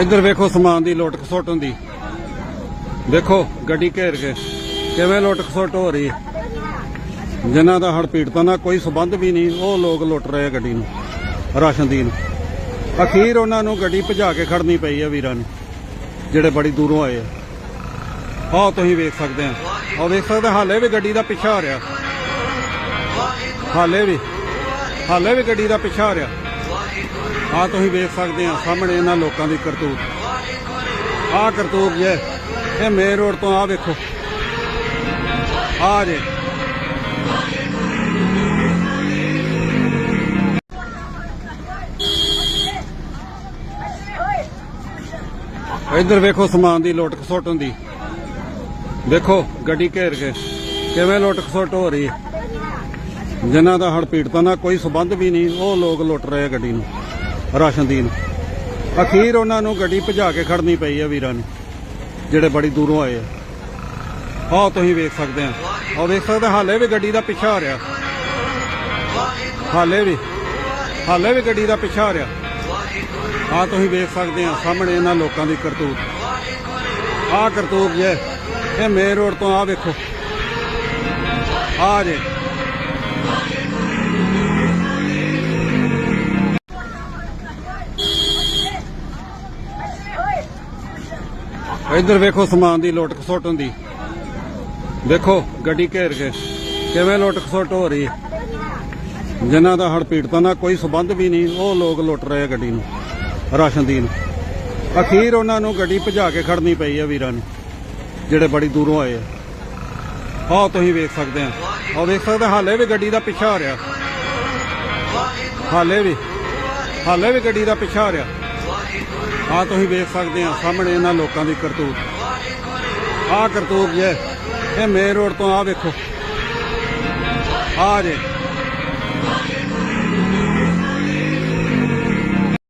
ਇੱਧਰ ਵੇਖੋ ਸਮਾਨ ਦੀ ਲੁੱਟ ਖਸੁੱਟ ਹੁੰਦੀ। ਦੇਖੋ ਗੱਡੀ ਘੇਰ ਕੇ, ਕਿਵੇਂ ਲੁੱਟ ਖਸੁੱਟ ਹੋ ਰਹੀ ਹੈ। ਜਿਨ੍ਹਾਂ ਦਾ ਹੜ ਪੀੜਤਾਂ ਨਾਲ ਕੋਈ ਸਬੰਧ ਵੀ ਨਹੀਂ, ਉਹ ਲੋਕ ਲੁੱਟ ਰਹੇ ਗੱਡੀ ਨੂੰ, ਰਾਸ਼ਨ ਦੀ ਨੂੰ ਅਖੀਰ ਉਹਨਾਂ ਨੂੰ ਗੱਡੀ ਭਜਾ ਕੇ ਖੜਨੀ ਪਈ ਹੈ ਵੀਰਾਂ ਨੂੰ, ਜਿਹੜੇ ਬੜੀ ਦੂਰੋਂ ਆਏ ਆ। ਆਹ ਤੁਸੀਂ ਵੇਖ ਸਕਦੇ ਆ। ਆਹ ਵੇਖ ਸਕਦੇ ਹਾਲੇ ਵੀ ਗੱਡੀ ਦਾ ਪਿੱਛਾ ਆ ਰਿਹਾ। ਹਾਲੇ ਵੀ ਹਾਲੇ ਵੀ ਗੱਡੀ ਦਾ ਪਿੱਛਾ ਆ ਰਿਹਾ। ਆਹ ਤੁਸੀਂ ਵੇਖ ਸਕਦੇ ਆ, ਸਾਹਮਣੇ ਇਹਨਾਂ ਲੋਕਾਂ ਦੀ ਕਰਤੂਤ। ਆਹ ਕਰਤੂਤ ਜੇ, ਇਹ ਮੇਨ ਰੋਡ ਤੋਂ ਆ ਵੇਖੋ। ਆ ਜੇ। ਇੱਧਰ ਵੇਖੋ ਸਮਾਨ ਦੀ ਲੁੱਟ ਖਸੁੱਟ ਹੁੰਦੀ। ਵੇਖੋ ਗੱਡੀ ਘੇਰ ਕੇ, ਕਿਵੇਂ ਲੁੱਟ ਖਸੁੱਟ ਹੋ ਰਹੀ ਹੈ। ਜਿਨ੍ਹਾਂ ਦਾ ਹੜਪੀੜਤਾਂ ਨਾਲ ਕੋਈ ਸਬੰਧ ਵੀ ਨਹੀਂ, ਉਹ ਲੋਕ ਲੁੱਟ ਰਹੇ ਗੱਡੀ ਨੂੰ। ਰਾਸ਼ਨ ਦੀਨ ਅਖੀਰ ਉਹਨਾਂ ਨੂੰ ਗੱਡੀ ਭਜਾ ਕੇ ਖੜਨੀ ਪਈ ਆ ਵੀਰਾਂ ਨੂੰ, ਜਿਹੜੇ ਬੜੀ ਦੂਰੋਂ ਆਏ ਆ। ਆਹ ਤੁਸੀਂ ਵੇਖ ਸਕਦੇ ਆ। ਆਹ ਵੇਖ ਸਕਦੇ ਹਾਲੇ ਵੀ ਗੱਡੀ ਦਾ ਪਿੱਛਾ ਆ ਰਿਹਾ। ਹਾਲੇ ਵੀ ਹਾਲੇ ਵੀ ਗੱਡੀ ਦਾ ਪਿੱਛਾ ਆ ਰਿਹਾ। ਆਹ ਤੁਸੀਂ ਵੇਖ ਸਕਦੇ ਆ, ਸਾਹਮਣੇ ਇਹਨਾਂ ਲੋਕਾਂ ਦੀ ਕਰਤੂਤ। ਆਹ ਕਰਤੂਤ ਜੇ, ਇਹ ਮੇਨ ਰੋਡ ਤੋਂ ਆ ਵੇਖੋ। ਆ ਜੇ। ਇੱਧਰ ਵੇਖੋ ਸਮਾਨ ਦੀ ਲੁੱਟ ਖਸੁੱਟ ਹੁੰਦੀ। ਦੇਖੋ ਗੱਡੀ ਘੇਰ ਕੇ ਕਿਵੇਂ ਲੁੱਟ ਖਸੁੱਟ ਹੋ ਰਹੀ ਹੈ। ਜਿਨ੍ਹਾਂ ਦਾ ਹੜ ਪੀੜਤਾਂ ਨਾਲ ਕੋਈ ਸਬੰਧ ਵੀ ਨਹੀਂ, ਉਹ ਲੋਕ ਲੁੱਟ ਰਹੇ ਆ ਗੱਡੀ ਨੂੰ, ਰਾਸ਼ਨ ਦੀ ਨੂੰ। ਅਖੀਰ ਉਹਨਾਂ ਨੂੰ ਗੱਡੀ ਭਜਾ ਕੇ ਖੜਨੀ ਪਈ ਹੈ ਵੀਰਾਂ ਨੂੰ, ਜਿਹੜੇ ਬੜੀ ਦੂਰੋਂ ਆਏ ਆ। ਆਹ ਤੁਸੀਂ ਵੇਖ ਸਕਦੇ ਆ। ਆਹ ਵੇਖ ਸਕਦੇ ਹਾਲੇ ਵੀ ਗੱਡੀ ਦਾ ਪਿੱਛਾ ਆ ਰਿਹਾ। ਹਾਲੇ ਵੀ ਹਾਲੇ ਵੀ ਗੱਡੀ ਦਾ ਪਿੱਛਾ ਆ ਰਿਹਾ। ਆ ਤੁਸੀਂ ਵੇਖ ਸਕਦੇ ਆ, ਸਾਹਮਣੇ ਇਹਨਾਂ ਲੋਕਾਂ ਦੀ ਕਰਤੂਤ। ਆ ਕਰਤੂਤ ਜੇ, ਇਹ ਮੇਨ ਰੋਡ ਤੋਂ ਆ ਵੇਖੋ। ਆ ਜੇ।